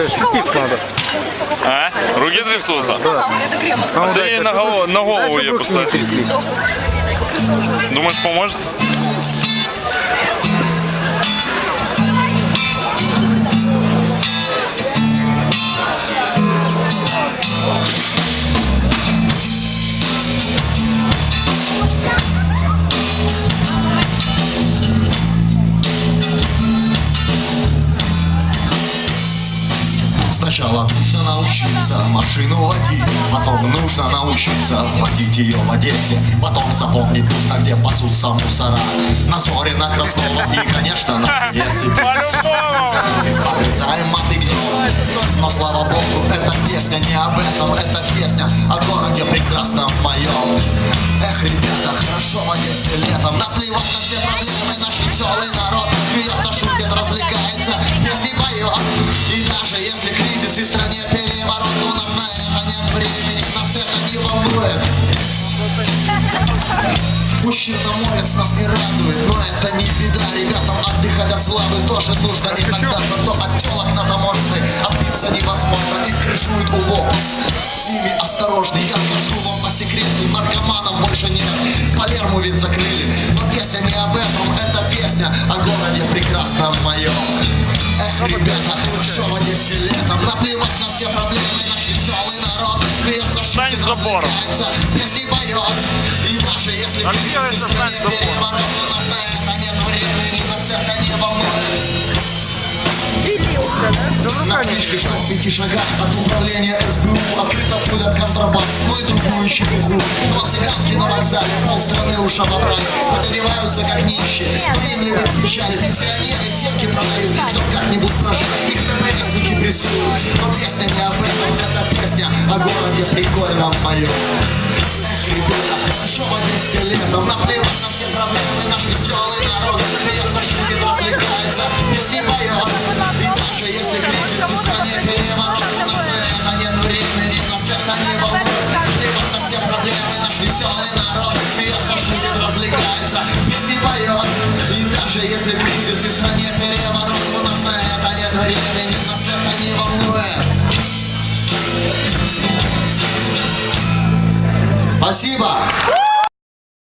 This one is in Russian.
Виталий, шпитив надо. А? Руки трясутся? А он Ты дай, на голову, на голову ее поставь. Думаешь, поможет? Сначала нужно научиться машину водить. Потом нужно научиться водить ее в Одессе. Потом запомнить нужно, где пасутся мусора. На Зорина, Краснова и, конечно, на Одессе. Маты гнев Но слава богу, эта песня не об этом. Это песня о городе прекрасном моем Эх, ребята, хорошо в Одессе летом. Наплевать на все проблемы, наш веселый Черноморец нас не радует, но это не беда. Ребятам отдыхать от славы тоже нужно. Иногда Зато от телок на таможне отбиться невозможно. Их крышуют у лопас С ними осторожны, я скажу вам по секрету Наркоманов больше нет, Палерму ведь закрыли. Но песня не об этом, это песня о городе прекрасном моем Эх, ребята, хорошо Одессе летом. Наплевать на все проблемы, наш веселый народ. Шутит, забором. развлекается, песни поет И даже если А кризис делай и в на времени, пяти шагах от управления СБУ Открыто пулят контрабас, ну и другую чепуху Но цыганки на вокзале полстраны уж обобрали Хоть одеваются как нищие, им не печали Пенсионеры семки продают, чтоб как-нибудь прожить Их ровесники прессуют, но песня не об этом Это песня о городе прикольном моем Наплевать на все проблемы, наш веселый народ Смеется, шутит, развлекается, песни поет И даже если кризис в стране переворот У нас на это нет времени, не на все не волнует Спасибо!